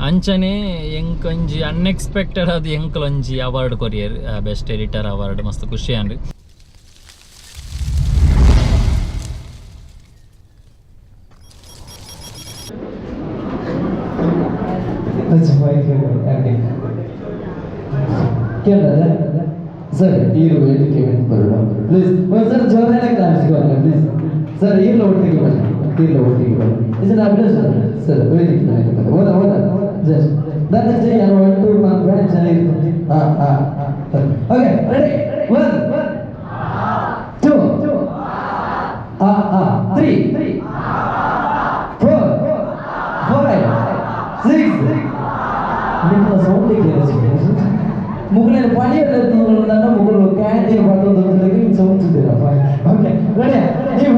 ಅಂಚನೆ ಎಂಕೊಂಜಿ ಅನ್ಎಕ್ಸ್ಪೆಕ್ಟೆಡ್ ಅದು award courier best editor award ಮಸ್ತ್ ಖುಷಿ अच्छा भाई क्यों ओके क्या लग रहा सर ये रोहित के मैं बोल प्लीज़ वो सर ज़ोर है ना क्लास को अपना प्लीज़ सर ये लोड के बोल ये लोड के बोल इसे ना बोलो सर सर रोहित के नहीं पता वो ना वो ना just that is I want to one branch I हाँ हाँ ओके रेडी 1 2 3 आ आ 3 ಮುಗುಳಿನ ಪಣಿಯಲ್ಲ ಮುಗುಳು ಕ್ಯಾಂಟೀನ್ ಬರ್ತದೆ ಸೌಂಡ್ ಇದ್ದೀರಪ್ಪ ಓಕೆ ರೆಡಿ ನೀವು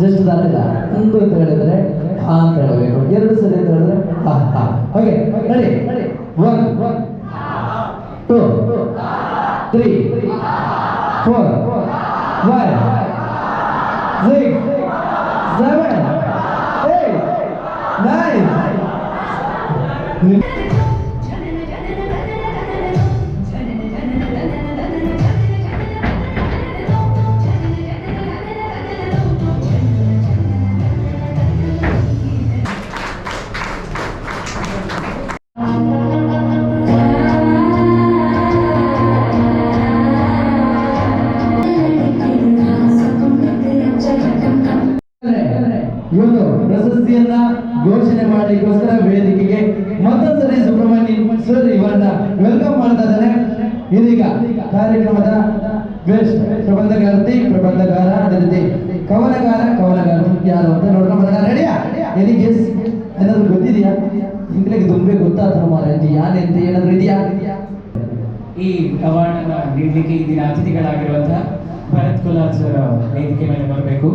ಜಸ್ಟ್ ದಾಟಿಲ್ಲ ಒಂದು ಅಂತ ಹೇಳಿದ್ರೆ ಹಾ ಅಂತ ಹೇಳಬೇಕು. ಎರಡು ಸಲ ಅಂತ ಹೇಳಿದ್ರೆ ಹಾ ಹಾ okay ready one two three four five best ಪ್ರಬಂಧಗಾರತಿ ಪ್ರಬಂಧಗಾರ ಅದೇ ರೀತಿ ಕವನಗಾರ ಕವನಗಾರ್ತಿ ಯಾರು ಅಂತ ನೋಡ್ಕೊಂಡು ಬರೋಣ ರೆಡಿಯಾ ಎನಿಗೆ ಗೆಸ್ ಏನಾದ್ರು ಗೊತ್ತಿದೆಯಾ? ಇಂಗ್ಲಿಗೆ ತುಂಬೆ ಗೊತ್ತಾತ ಮಾರಾಯ ಯಾನೆ ಅಂತ ಏನಾದ್ರು ಇದೆಯಾ? ಈ ಅವಾರ್ಡ್ ಅನ್ನ ನೀಡಲಿಕ್ಕೆ ದಿನ ಅತಿಥಿಗಳಾಗಿರುವಂತಹ ಭರತ್ ಕುಲಾಲ್ ಸರ್ ವೇದಿಕೆ ಮೇಲೆ ಬರಬೇಕು.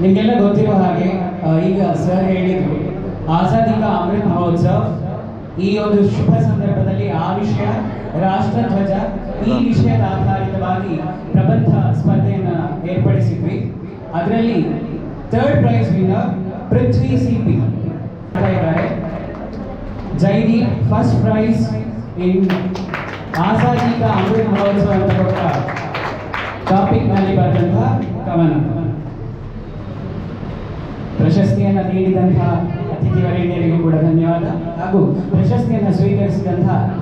ನಿಮಗೆಲ್ಲ ಗೊತ್ತಿರೋ ಹಾಗೆ ಈಗ ಸರ್ ಹೇಳಿದ್ರು, ಆಜಾದಿ ಕಾ ಅಮೃತ್ ಮಹೋತ್ಸವ ಈ ಒಂದು ಶುಭ ಸಂದರ್ಭದಲ್ಲಿ ಆ ವಿಷಯ ರಾಷ್ಟ್ರಧ್ವಜ ಈ ವಿಷಯದ ಆಧಾರಿತವಾಗಿ ಪ್ರಬಂಧ ಸ್ಪರ್ಧೆಯನ್ನು ಏರ್ಪಡಿಸಿದ್ವಿ. ಅದರಲ್ಲಿ third prize winner Prithvi CP. ಇದ್ದಾರೆ. Jaini first prize in Azadi ka Amrit Mahotsav ಅಂತ ಕೊಟ್ಟ ಟಾಪಿಕ್ನಲ್ಲಿ ಬರೆದಂತಹ ಕವನ. ಪ್ರಶಸ್ತಿಯನ್ನು ನೀಡಿದಂತಹ ಅತಿಥಿವರೇಣ್ಯರಿಗೂ ಕೂಡ ಧನ್ಯವಾದ. ಹಾಗೂ ಪ್ರಶಸ್ತಿಯನ್ನು ಸ್ವೀಕರಿಸಿದಂತಹ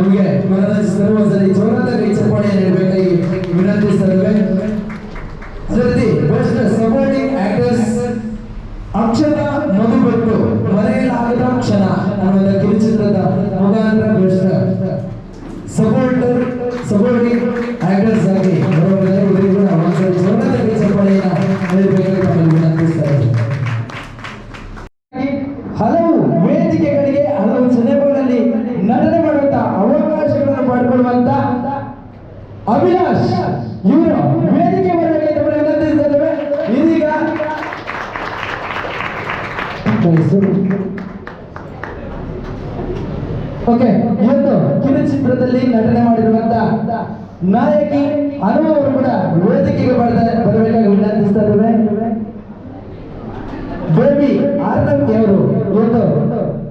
ನಮಗೆ ಮನರಂಜಿಸಿರುವ ಸರಿ ಜೋರಾದ ಕೈ ಚಪ್ಪಾಳೆ ಅವಿನಾಶ್, ಇವರು ವೇದಿಕೆ ವಿನಂತಿಸ್ತಾ ಇದ್ದೇವೆ ಇದೀಗ ಓಕೆ, ಇವತ್ತು ಕಿರುಚಿತ್ರದಲ್ಲಿ ನಟನೆ ಮಾಡಿರುವಂತ ನಾಯಕಿ ಅನು ಅವರು ಕೂಡ ವೇದಿಕೆಗೆ ಬರ್ತಾರೆ ಬರಬೇಕಾಗಿ ವಿನಂತಿಸ್ತಾ ಇದ್ದೇವೆ. ಬೇಬಿ ಆರ್ನವ್ಗೆ ಅವರು ಇವತ್ತು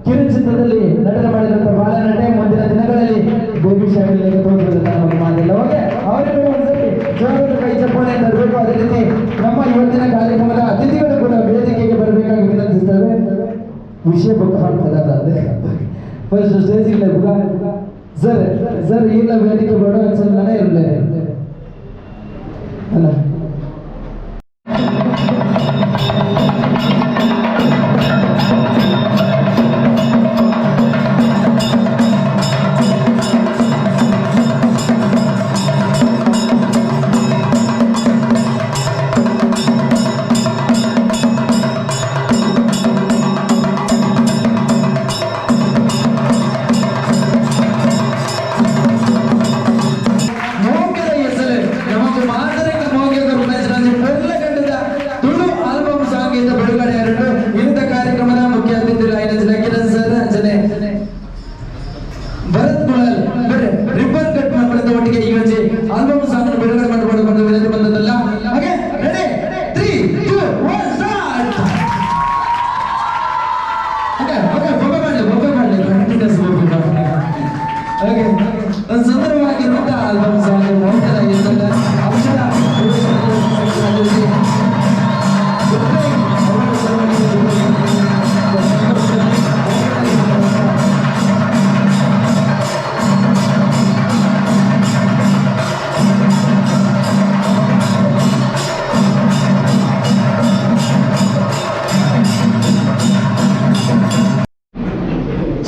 ಕಿರುಚಿತ್ರದಲ್ಲಿ ನಟನೆ ಮಾಡಿದಂತ ಬಾಲ ನಟೆ ಮುಂದಿನ ದಿನಗಳಲ್ಲಿ ಬೇಬಿ ಶಾಲೆಯಲ್ಲಿ ತೋರಿಸಿದ ನಮಗೆ ಮಾತಿಲ್ಲ ಓಕೆ ಅವರಿಗೂ ಒಂದ್ಸರಿ ಜೋರದ ಕೈ ಚಪ್ಪಾಳೆ ತರಬೇಕು ಅದೇ ರೀತಿ ನಮ್ಮ ಇವತ್ತಿನ ಕಾರ್ಯಕ್ರಮದ ಅತಿಥಿಗಳು ಕೂಡ ವೇದಿಕೆಗೆ ಬರಬೇಕಾಗಿ ವಿನಂತಿಸ್ತೇವೆ. ವಿಷಯ ಮಾಡ್ತಾರೆ ಫಸ್ಟ್ ಸ್ಟೇಜ್ ಇಲ್ಲ ಬುಗ ಸರ್ ಸರ್ ಇಲ್ಲ, ವೇದಿಕೆ ಬೇಡ. ಸರ್ ನಾನೇ ಇರಲೇ. ಅಲ್ಲ.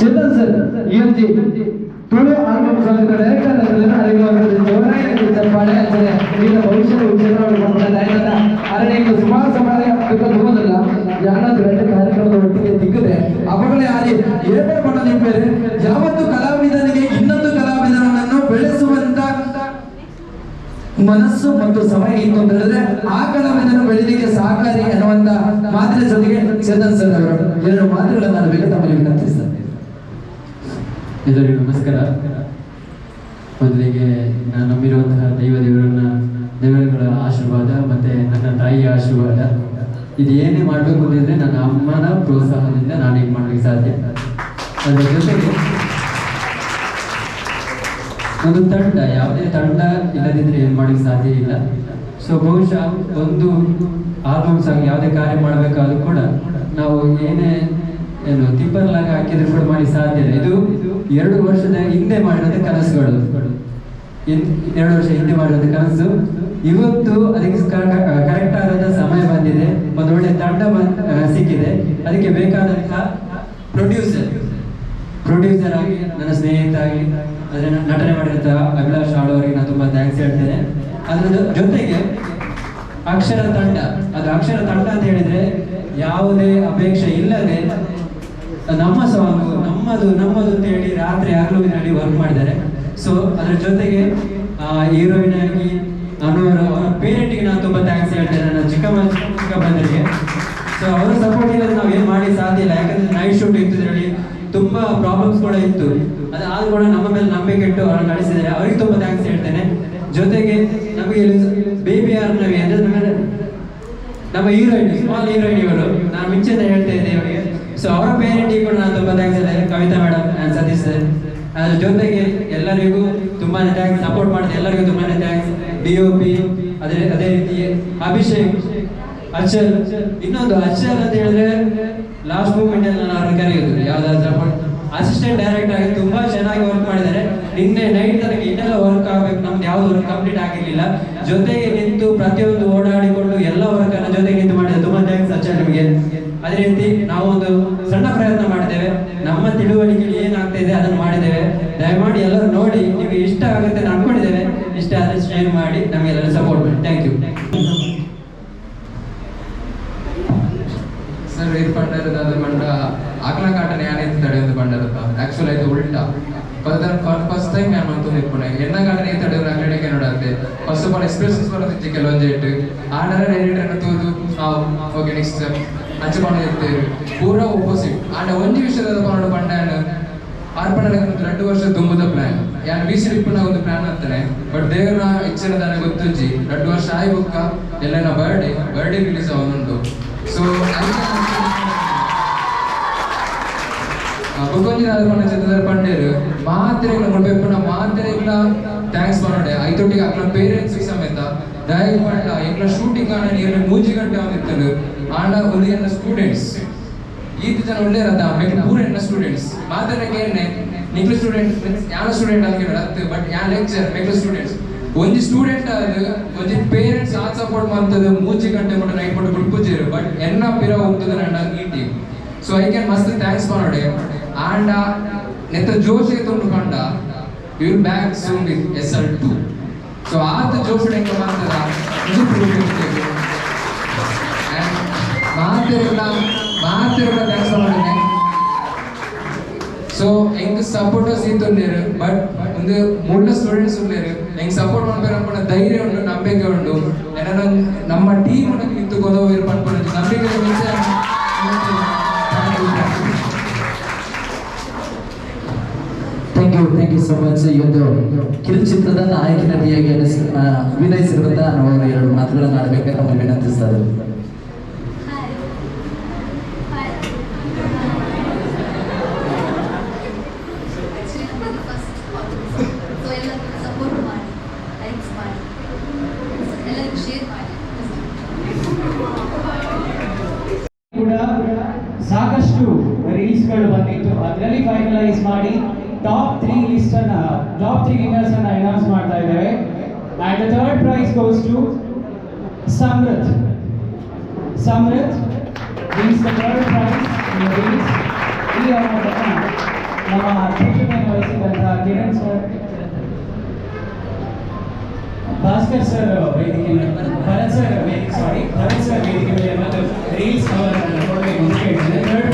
ಚೇತನ್ ಸರ್ ತುಳು ಅರಿವಾಗುತ್ತದೆ ಜೋರಾಗಿ ಚಪ್ಪಾಳೆ ಅಂದರೆ ಈಗ ಸುಮಾರು ಸಮಯ ತಗೋದಿಲ್ಲ ಯಾರಾದ್ರೂ ಎರಡು ಕಾರ್ಯಕ್ರಮದ ಒಟ್ಟಿಗೆ ದಿಕ್ಕದೆ ಅವಗಳೇ ಆಗಿ ಏರ್ಪಾಡು ಯಾವತ್ತು ಕಲಾವಿದನಿಗೆ ಇನ್ನೊಂದು ಕಲಾವಿದನನ್ನು ಬೆಳೆಸುವಂತ ಮನಸ್ಸು ಮತ್ತು ಸಮಯ ಇತ್ತು ಅಂತ ಹೇಳಿದ್ರೆ ಆ ಕಲಾವಿದನು ಬೆಳೆದಿಗೆ ಸಹಕಾರಿ ಅನ್ನುವಂತ ಮಾತಿನ ಜೊತೆಗೆ ಚೇತನ್ ಸರ್ ಅವರು ಎರಡು ಮಾತುಗಳನ್ನು ನಾನು ಬೇಗ ತಮ್ಮಲ್ಲಿ ವಿನಂತಿಸ್ತೇನೆ. ಎಲ್ಲರಿಗೂ ನಮಸ್ಕಾರ. ಮೊದಲಿಗೆ ನಾನು ನಂಬಿರುವಂತಹ ದೈವ ದೇವರನ್ನ, ದೇವರುಗಳ ಆಶೀರ್ವಾದ ಮತ್ತೆ ನನ್ನ ತಾಯಿಯ ಆಶೀರ್ವಾದ. ಇದು ಏನೇ ಮಾಡಬೇಕು ಅಂದ್ರೆ ನನ್ನ ಅಮ್ಮನ ಪ್ರೋತ್ಸಾಹದಿಂದ ನಾನು ಈಗ ಮಾಡ್ಲಿಕ್ಕೆ ಸಾಧ್ಯ. ಅದರ ಜೊತೆಗೆ ಒಂದು ತಂಡ, ಯಾವುದೇ ತಂಡ ಇಲ್ಲದಿದ್ರೆ ಏನು ಮಾಡ್ಲಿಕ್ಕೆ ಸಾಧ್ಯ ಇಲ್ಲ. ಸೊ ಬಹುಶಃ ಒಂದು ಆಲ್ಬಮ್ ಸಾಂಗ್ ಯಾವುದೇ ಕಾರ್ಯ ಮಾಡಬೇಕಾದ್ರೂ ಕೂಡ ನಾವು ಏನೇ ಏನು ತಿಪ್ಪರ್ಲಾಗ ಹಾಕಿದ್ರೆ ಕೂಡ ಮಾಡಿ ಸಾಧ್ಯ ಇಲ್ಲ. ಇದು ಎರಡು ವರ್ಷದ ಹಿಂದೆ ಮಾಡಿದಂತ ಕನಸುಗಳು. ಎರಡು ವರ್ಷ ಹಿಂದೆ ಮಾಡಿರೋದು ಕನಸು. ಇವತ್ತು ಅದಕ್ಕೆ ಕರೆಕ್ಟ್ ಆದಂತ ಸಮಯ ಬಂದಿದೆ. ಒಂದು ಒಳ್ಳೆ ತಂಡ ಸಿಕ್ಕಿದೆ. ಅದಕ್ಕೆ ಬೇಕಾದಂತಹ ಪ್ರೊಡ್ಯೂಸರ್ ಪ್ರೊಡ್ಯೂಸರ್ ಆಗಿ ನನ್ನ ಸ್ನೇಹಿತ ಆಗಿ ಅದ್ರ ನಟನೆ ಮಾಡಿದಂತ ಅಭಿಲಾಷ್ ಹಾಳು ಅವರಿಗೆ ನಾನು ತುಂಬಾ ಥ್ಯಾಂಕ್ಸ್ ಹೇಳ್ತೇನೆ. ಅದ್ರ ಜೊತೆಗೆ ಅಕ್ಷರ ತಂಡ. ಅದು ಅಕ್ಷರ ತಂಡ ಅಂತ ಹೇಳಿದ್ರೆ ಯಾವುದೇ ಅಪೇಕ್ಷೆ ಇಲ್ಲದೆ ನಮ್ಮ ಸಾಂಗ್ ನಮ್ಮದು ನಮ್ಮದು ಅಂತ ಹೇಳಿ ರಾತ್ರಿ ಆಗಲೂ ಹೇಳಿ ವರ್ಕ್ ಮಾಡಿದ್ದಾರೆ. ಸೊ ಅದ್ರ ಜೊತೆಗೆ ಹೀರೋಯಿನ್ ಆಗಿ ಅನ್ನೋರ ಅವರ ಪೇರೆಂಟ್ಗೆ ನಾನು ತುಂಬಾ ಥ್ಯಾಂಕ್ಸ್ ಹೇಳ್ತೇನೆ ನನ್ನ ಚಿಕ್ಕಮ್ಮ, ಚಿಕ್ಕಪ್ಪಂದರಿಗೆ. ಸೊ ಅವರ ಸಪೋರ್ಟ್ ಇಲ್ಲದೆ ನಾವು ಏನು ಮಾಡಿ ಸಾಧ್ಯ ಇಲ್ಲ. ಯಾಕಂದ್ರೆ ನೈಟ್ ಶೂಟ್ ಇತ್ತು ಇದರಲ್ಲಿ ತುಂಬಾ ಪ್ರಾಬ್ಲಮ್ಸ್ ಕೂಡ ಇತ್ತು. ಅದಾದ್ರೂ ಕೂಡ ನಮ್ಮ ಮೇಲೆ ನಂಬಿಕೆ ಇಟ್ಟು ಅವ್ರನ್ನ ನಡೆಸಿದ್ದಾರೆ. ಅವ್ರಿಗೆ ತುಂಬಾ ಥ್ಯಾಂಕ್ಸ್ ಹೇಳ್ತೇನೆ. ಜೊತೆಗೆ ನಮಗೆ ಬೇಬಿ ಆರ್ ನವಿ ಅಂದರೆ ನಮ್ಮ- ಹೀರೋಯಿನ್ ಸ್ಮಾಲ್ ಹೀರೋಯಿನ್ ಇವರು. ನಾನು ಮುಂಚೆನೇ ಹೇಳ್ತಾ ಇದ್ದೆ ಇವರಿಗೆ. ಸೊ ಅವರ ಕೂಡ ನಾನು ತುಂಬಾ thanks Kavita madam and Satish sir ಅದ್ರ ಜೊತೆಗೆ ಎಲ್ಲರಿಗೂ ತುಂಬಾನೇ ಥ್ಯಾಂಕ್ಸ್ ಸಪೋರ್ಟ್ ಮಾಡಿದ ಎಲ್ಲರಿಗೂ ತುಂಬಾನೇ ಥ್ಯಾಂಕ್ಸ್ ಡಿ ಒ ಪಿ ಅದೇ ಅದೇ ರೀತಿ ಅಭಿಷೇಕ್ ಅಚಲ್ ಇನ್ನೊಂದು ಅಚಲ್ ಅಂತ ಹೇಳಿದ್ರೆ ಲಾಸ್ಟ್ ಮೂಮೆಂಟ್ ಅಲ್ಲಿ ನಾನು ಅವ್ರನ್ನ ಕರೆಯೋದು ಯಾವ್ದಾದ್ರು ಅಸಿಸ್ಟೆಂಟ್ ಡೈರೆಕ್ಟರ್ ಆಗಿ ತುಂಬಾ ಚೆನ್ನಾಗಿ ವರ್ಕ್ ಮಾಡಿದ್ದಾರೆ. ನಿನ್ನೆ ನೈಟ್ ತನಕ ಇನ್ನೆಲ್ಲ ವರ್ಕ್ ಆಗ್ಬೇಕು. ನಮ್ದು ಯಾವ್ದು ವರ್ಕ್ ಕಂಪ್ಲೀಟ್ ಆಗಿರ್ಲಿಲ್ಲ. ಜೊತೆಗೆ ನಿಂತು ಪ್ರತಿಯೊಂದು ಓಡಾಡಿಕೊಂಡು ಎಲ್ಲ ವರ್ಕ್ ಅನ್ನ ಜೊತೆಗೆ ನಿಂತು ಮಾಡಿದೆ ತುಂಬಾ ಥ್ಯಾಂಕ್ಸ್ ಅಚ್ಚ ನಿಮಗೆ ಅದೇ ರೀತಿ ನಾವು ಒಂದು ಸಣ್ಣ ಪ್ರಯತ್ನ ಮಾಡಿದ್ದೇವೆ. ನಮ್ಮ ತಿಳುವಳಿಕೆಯಲ್ಲಿ ಏನಾಗ್ತಾ ಇದೆ ಅದನ್ನು ಮಾಡಿದ್ದೇವೆ. ದಯಮಾಡಿ ಎಲ್ಲರೂ ನೋಡಿ, ನಿಮಗೆ ಇಷ್ಟ ಆಗುತ್ತೆ ಅಂತ ಅನ್ಕೊಂಡಿದ್ದೇವೆ. ಇಷ್ಟ ಆದರೆ ಶೇರ್ ಮಾಡಿ, ನಮಗೆಲ್ಲರೂ ಸಪೋರ್ಟ್ ಮಾಡಿ. ಥ್ಯಾಂಕ್ ಯು ಸರ್ ಪಂಡರದ ಮಂಡ ಕಾಟನೆ ಕಾಟನ ಯಾನೇನು ತಡೆಯೊಂದು ಪಂಡರತ್ತ ಆಕ್ಚುಲ್ ಆಯ್ತು ಉಲ್ಟಾ. ಫಸ್ಟ್ ಟೈಮ್ ನಾನು ಅಂತ ನಿಪ್ಪುನೆ ಎನ್ನ ಕಾಟನೆ ತಡೆಯೋದು ಅಂಗಡಿಗೆ ನೋಡತ್ತೆ. ಫಸ್ಟ್ ಆಫ್ ಆಲ್ ಎಕ್ಸ್ಪ್ರೆಷನ್ಸ್ ಬರೋದಿತ್ತು ಕೆಲವೊಂದು ಜೆಟ್ ಆರ್ಡರ್ ಎಡಿಟರ್ ತೂದು ಓಕೆ ನೆಕ್ಸ್ಟ್ ಅಂಚೆ ಪಣ ಇರ್ತೇವೆ ಪೂರ ಒಪೋಸಿಟ್ ಆಂಡ ಒಂಜಿ ವಿಷಯದ ಪಂಡ ಆರ್ ಆರ್ಪಣೆ ಒಂದು ಎರಡು ವರ್ಷ ತುಂಬುದ ಪ್ಲಾನ್ ಯಾನ್ ಬಿ ಸಿ ಡಿಪ್ಪನ ಒಂದು ಪ್ಲಾನ್ ಅಂತಾನೆ. ಬಟ್ ದೇವರ ಇಚ್ಛೆನ ನನಗೆ ಗೊತ್ತುಂಜಿ ಎರಡು ವರ್ಷ ಆಯ್ಬುಕ್ಕ ಎಲ್ಲ ಬರ್ಡೇ ಬರ್ಡೇ ರಿಲೀಸ್ ಅವನುಂಟು ಸೊ ಬುಕ್ಕೊಂಜಿ ಆದ ಪಂಡ ಚಿತ್ರದ ಪಂಡೇರು ಮಾತ್ರೆಗಳ ಕೊಡ್ಬೇಪುನ ಮಾತ್ರೆಗಳ ಥ್ಯಾಂಕ್ಸ್ ಮಾಡೋಡೆ ಐತೊಟ್ಟಿಗೆ ಅಕ್ಲ ಪೇರೆಂಟ್ಸ್ ಸಮೇತ ದಯಗ್ ಪಂಡ ಎಂಕ್ಲ ಶೂಟಿಂಗ್ ಆಣ ನೀರು ಮೂಜಿ ಗಂಟೆ ಆಂಡ ಒಂದು ಎನ್ನ ಸ್ಟೂಡೆಂಟ್ಸ್ ಈತ ಜನ ಒಳ್ಳೆಯರದ ಮೆಕ್ ಪೂರ ಎನ್ನ ಸ್ಟೂಡೆಂಟ್ಸ್ ಮಾತಾಡಕ್ಕೆ ಏನೆ ನಿಕ್ಲು ಸ್ಟೂಡೆಂಟ್ ಯಾನ ಸ್ಟೂಡೆಂಟ್ ಅಂತ ಅತ್ತ ಬಟ್ ಯಾ ಲೆಕ್ಚರ್ ಮೆಕ್ಲು ಸ್ಟೂಡೆಂಟ್ಸ್ ಒಂಜಿ ಸ್ಟೂಡೆಂಟ್ ಆದ ಒಂಜಿ ಪೇರೆಂಟ್ಸ್ ಆ ಸಪೋರ್ಟ್ ಮಾಡ್ತದೆ, ಮೂಜಿ ಗಂಟೆ ಮಟ್ಟ ನೈಟ್ ಮಟ್ಟ ಗುಡ್ಪುಜೇರು ಬಟ್ ಎನ್ನ ಪಿರ ಹೋಗ್ತದೆ ನನ್ನ ಈ ಟೀಮ್ ಸೊ ಐ ಕ್ಯಾನ್ ಮಸ್ತ್ ಥ್ಯಾಂಕ್ಸ್ ಮಾಡೋಡೆ ಆಂಡ ನೆತ್ತ ಜೋಶ್ ತೊಂಡು ಕಂಡ ಇವ್ರು back soon with S L two so ಆತ ಜೋಶ್ ಹೆಂಗೆ ಮಾಡ್ತದ ಇದು ಪ್ರೂವ್ ಮಾತಿರಲ್ಲ ಮಾತಿರಲ್ಲ ಥ್ಯಾಂಕ್ಸ್ ಮಾಡೋಣ ಸೊ ಹೆಂಗ್ ಸಪೋರ್ಟರ್ಸ್ ಇತ್ತೊಂದೇರು ಬಟ್ ಒಂದು ಮುಳ್ಳ ಸ್ಟೂಡೆಂಟ್ಸ್ ಉಳ್ಳೇರು ಹೆಂಗ್ ಸಪೋರ್ಟ್ ಮಾಡ್ಬೇಕು ಅನ್ಕೊಂಡ ಧೈರ್ಯ ಉಂಟು ನಂಬಿಕೆ ಉಂಟು ಏನಾರ ನಮ್ಮ ಟೀಮ್ ಇತ್ತು ಗೊದೋರು ಪಡ್ಕೊಂಡು ನಂಬಿಕೆ thank you thank you so much ಈ ಒಂದು ಕಿರುಚಿತ್ರದ ನಾಯಕ ನಟಿಯಾಗಿ ಅನಿಸ್- ಅಭಿನಯಿಸಿರುವಂತಹ ನಾವು ಎರಡು ಮಾತುಗಳನ್ನು ಆಡಬೇಕಂತ ತಮ್ಮಲ್ಲಿ ವಿನಂತಿಸ್ತಾ ಇದ್ದೇವೆ ಸೊ ಎಲ್ಲರೂ ಸಪೋರ್ಟ್ ಮಾಡಿ ಲೈಕ್ಸ್ ಮಾಡಿ ಎಲ್ಲರಿಗೂ ಶೇರ್ ಮಾಡಿ ಕೂಡ ಸಾಕಷ್ಟು ರೀಲ್ಸ್ಗಳು ಬಂದಿತ್ತು. ಅದರಲ್ಲಿ ಫೈನಲೈಸ್ ಮಾಡಿ ಟಾಪ್ ತ್ರೀ ಲಿಸ್ಟ್ ಅನ್ನ ಟಾಪ್ ತ್ರೀ ವಿನ್ನರ್ಸ್ ಅನ್ನ ಅನೌನ್ಸ್ ಮಾಡ್ತಾ ಇದ್ದೇವೆ. And the third prize goes to Samruth Samruth wins the third prize in reels ಈ ಅವಾರ್ಡನ್ನ ನಮ್ಮ ಅಧ್ಯಕ್ಷತೆಯನ್ನು ವಹಿಸಿದಂತಹ ಕಿರಣ್ ಸರ್ ಭಾಸ್ಕರ್ ಸರ್ ವೇದಿಕೆ ಭರತ್ ಸರ್ ವೇದಿಕೆ ಸಾರಿ ಭರತ್ ಸರ್ ವೇದಿಕೆ ಮೇಲೆ ಮತ್ತು ರೀಲ್ಸ್ ಅವರನ್ನು ಕೊಡಬೇಕು ಅಂತ ಕೇಳ್ತೇನೆ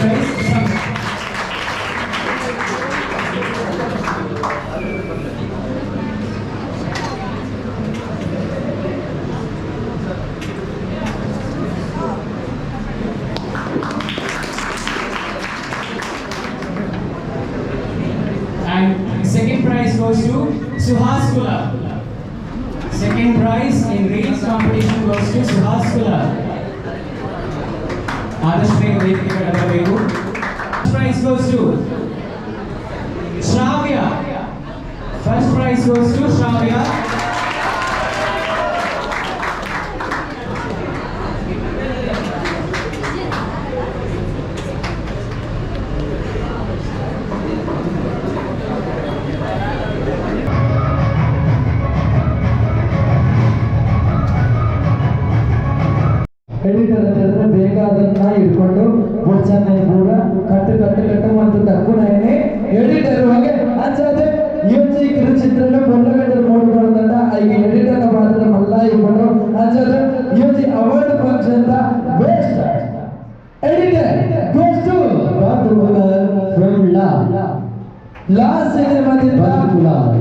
Suhas. Second prize in reels competition goes to Suhas ಕೈಗ ಅದನ್ನ ಇಟ್ಕೊಂಡು ಬುಡ್ಸನ್ನ ಕೂಡ ಕಟ್ಟು ಕಟ್ಟು ಕಟ್ಟು ಮತ್ತು ತಕ್ಕುನೇ ಎಡಿಟರ್ ಹಾಗೆ ಅಂಚಾದೆ ಮ್ಯೂಸಿಕ್ ಚಿತ್ರಣ ಪೊಂಡಗಟ್ಟರು ನೋಡ್ಕೊಳ್ಳೋದಂತ ಈಗ ಎಡಿಟರ್ ಮಾತ್ರ ಮಲ್ಲ ಇಟ್ಕೊಂಡು ಅಂಚಾದ್ರೆ music award function best editor goes to from ಲಾ ಲಾ ಸಿನಿಮಾದಿಂದ ಬಾತುಮಲರ್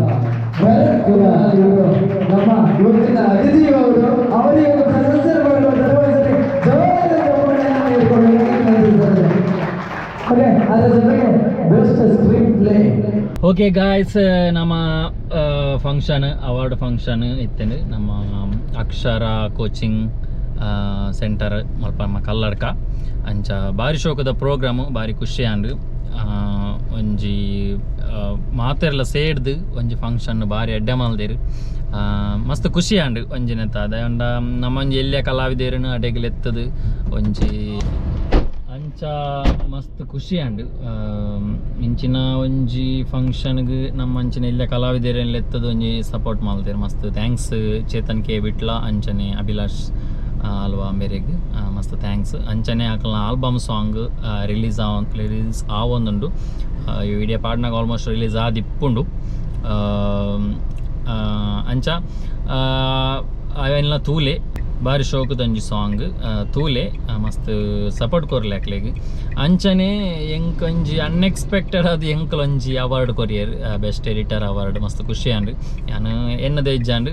ನಮ್ಮ ಇವತ್ತಿನ ಅತಿಥಿಯವರು ಅವರಿಗೆ ಒಂದು ಪ್ರಶಸ್ತಿ ಓಕೆ ಗಾಯ್ಸ್ ನಮ್ಮ ಫಂಕ್ಷನ್ ಅವಾರ್ಡ್ ಫಂಕ್ಷನ್ ಇತ್ತೇನೆ. ನಮ್ಮ ಅಕ್ಷರ ಕೋಚಿಂಗ್ ಸೆಂಟರ್ ಮಲ್ಪ ನಮ್ಮ ಕಲ್ಲಡ್ಕ. ಅಂಚ ಬಾರಿ ಶೋಕದ ಪ್ರೋಗ್ರಾಮು ಬಾರಿ ಖುಷಿ ಆಂಡು ಒಂಜಿ ಮಾತೆರ್ಲ ಸೇಡ್ದು ಒಂಜಿ ಫಂಕ್ಷನ್ ಬಾರಿ ಎಡ್ಡೆ ಮಲ್ದೇರು. ಮಸ್ತ್ ಖುಷಿ ಆಂಡ್ ಒಂಜಿನೆತ್ತ ಅದೇ ಅಂಡ ನಮ್ಮೊಂಜಿ ಎಲ್ಲಿಯ ಕಲಾವಿದೇರನು ಅಡೆಗಲೆತ್ತದು ಒಂಜಿ ಅಂಚ ಮಸ್ತ್ ಖುಷಿ ಅಂಡ್ ಇಂಚಿನ ಒಂಜಿ ಫಂಕ್ಷನ್ಗ್ ನಮ್ಮ ಅಂಚಿನ ಇಲ್ಲ ಕಲಾವಿದರೆಲ್ಲ ಎತ್ತದ ಒಂಜಿ ಸಪೋರ್ಟ್ ಮಾಡ್ತಾರೆ ಮಸ್ತ್ ಥ್ಯಾಂಕ್ಸ್ ಚೇತನ್ ಕೆ ಬಿಟ್ಲ ಅಂಚನೆ ಅಭಿಲಾಷ್ ಅಲ್ವಾ ಮೇರೆಗ್ ಮಸ್ತ್ ಥ್ಯಾಂಕ್ಸ್ ಅಂಚನೆ ಆಕಲ್ನ ಆಲ್ಬಮ್ ಸಾಂಗ್ ರಿಲೀಸ್ ಆ ರಿಲೀಸ್ ಆವೊಂದುಂಡು ಈ ವಿಡಿಯೋ ಪಾಡ್ನಾಗ ಆಲ್ಮೋಸ್ಟ್ ರಿಲೀಸ್ ಆದಿಪ್ಪುಂಡು ಅಂಚ ಅವೆಲ್ಲ ತೂಲೆ ಬಾರಿ ಶೋಕದ ಒಂಜಿ ಸಾಂಗ್ ತೂಲೆ ಮಸ್ತ್ ಸಪೋರ್ಟ್ ಕೊರ್ಲೆ ಅಕ್ಲೆಗ್ ಅಂಚನೆ ಎಂಕ್ ಒಂಜಿ ಅನ್ಎಕ್ಸ್ಪೆಕ್ಟೆಡ್ ಅದು ಎಂಕಲ್ ಒಂಜಿ award courier best editor award ಮಸ್ತ್ ಖುಷಿ ಅಂಡ್ ನಾನು ಎನ್ನದ ಇಜ್ಜಾಂಡ್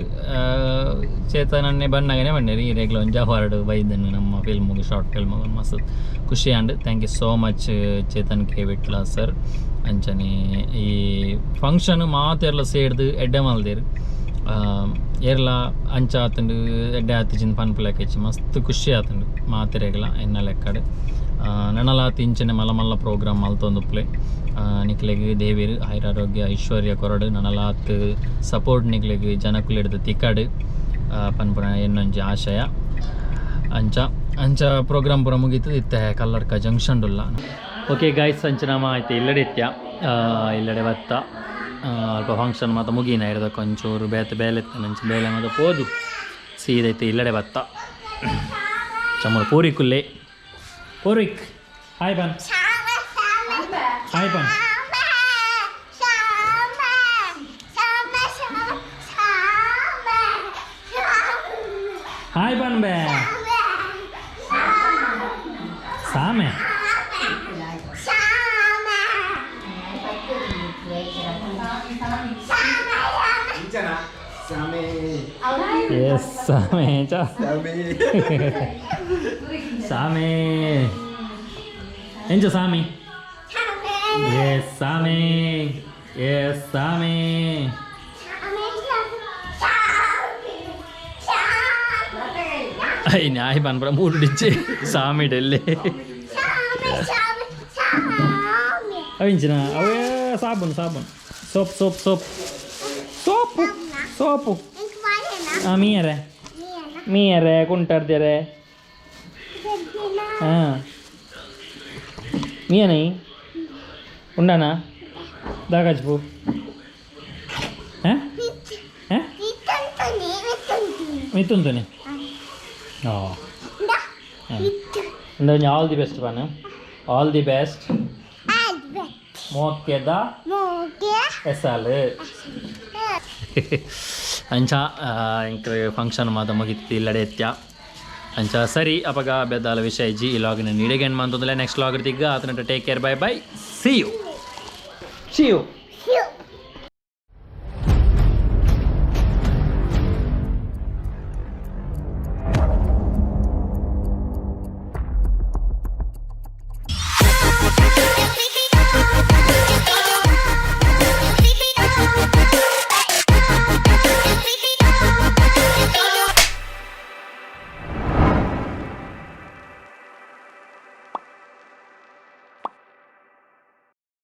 ಚೇತನನ್ನೇ ಬಣ್ಣಗನೆ ಬಣ್ಣರಿ ರೆಗ್ಲ ಒಂಜಿ ಅವಾರ್ಡ್ ಬೈದನ್ನು ನಮ್ಮ ಫಿಲ್ಮ್ಗೆ ಶಾರ್ಟ್ ಫಿಲ್ಮ್ ಮಸ್ತ್ ಖುಷಿ and thank you so much Chetan K. Vitla sir ಅಂಚನೆ ಈ ಫಂಕ್ಷನ್ ಮಾತೆರ್ಲ ಸೇಡ್ದು ಎಡ್ಡೆ ಮಲ್ದೇರು. ಏರ್ಲ ಅಂಚ ಆತಂಡು ಎಡ್ಡೆ ಆತಿಜಿನ ಪನ್ಪುಲಕ್ಕೆ ಹೆಚ್ಚು ಮಸ್ತ್ ಖುಷಿ ಆತಂಡು ಮಾತೆರೆಗ್ಲ ಎನ್ನ ಲೆಕ್ಕಡೆ ನನಲಾತಿ ಇಂಚನೆ ಮಲ್ಲ ಮಲ್ಲ ಪ್ರೋಗ್ರಾಮ್ ಮಲ್ತೊಂದುಪ್ಲೆ ನಿಕ್ಲೆಗ್ ದೇವಿರು ಆಯುರಾರೋಗ್ಯ ಐಶ್ವರ್ಯ ಕೊರಡು ನನಲಾತ್ ಸಪೋರ್ಟ್ ನಿಕ್ಲೆಗ್ ಜನಕುಲಿಡ್ದು ತಿಕ್ಕಡು ಪನ್ಪುನ ಎನ್ನೊಂಜಿ ಆಶಯ ಅಂಚ ಅಂಚ ಪ್ರೋಗ್ರಾಮ್ ಪೂರ ಮುಗೀತು ಇತ್ತೆ ಕಲ್ಲಡ್ಕ ಜಂಕ್ಷನ್ ಡುಲ್ಲ ಓಕೆ ಗಾಯ್ಸ್ ಸಂಚನಾಮ ಆಯ್ತು ಇಲ್ಲಡೆ ಇತ್ಯ ಇಲ್ಲಡೆ ಬತ್ತ ಅಲ್ಪ ಫಂಕ್ಷನ್ ಮಾತ ಮುಗೀನ ಇರೋದಕ್ಕೆ ಒಂಚೂರು ಬೇತೆ ಬೇಲೆ ಇತ್ತು ನಂಚು ಬೇಲೆ ಮಾತ ಪೋದು ಸೀದೈತೆ ಇಲ್ಲಡೆ ಬತ್ತ ಚಮ್ಮರ ಪೂರಿಕುಲ್ಲೆ ಪೂರಿಕ್ ಹಾಯ್ ಬನ್ ಹಾಯ್ ಬನ್ ಹಾಯ್ ಬನ್ ಬೇ ಸಾಮೆ Yes, same. Ciao. Same. same. Enjoy same. Yes, same. Yes, same. അയ് ഞാൻ പറഞ്ഞ മുരടിച്ച് സാമിയുടെ അല്ലേ അവിഞ്ചിനാ അവ സാബുൺ സാബുൺ soap soap soap soap soap ಆ ಮೀಯರೆ. ಮೀಯರೆ ಕುಂಟಾಡ್ದ್ಯಾರೆ ಹಾಂ ಮೀಯನೈ. ಉಂಡನಾ? ದಾಗಜ್ಬು. ಹಾಂ? ಹಾಂ? ಮಿತ್ತುಂತುನಿ ಓ ಅಂದ್ರೆ ಆಲ್ ದಿ ಬೆಸ್ಟ್ ಬಾನು. ಆಲ್ ದಿ ಬೆಸ್ಟ್ ಮೋಕ್ಯದ ಎಸಾಲು ಅಂಚ ಇಂಕ ಫಂಕ್ಷನ್ ಮಾತ ಮುಗಿತಿ ಲಡೆತ್ಯ ಅಂಚ, ಸರಿ, ಅಪಗ ಬೆದ್ದಾಲ ವಿಷಯ ಜಿ ಈ ಲಾಗಿನ ನೀಡಿಗೆ ಏನು ನೆಕ್ಸ್ಟ್ ಲಾಗ್ ತಿಗ್ಗ ಆತನ take care bye bye see you see you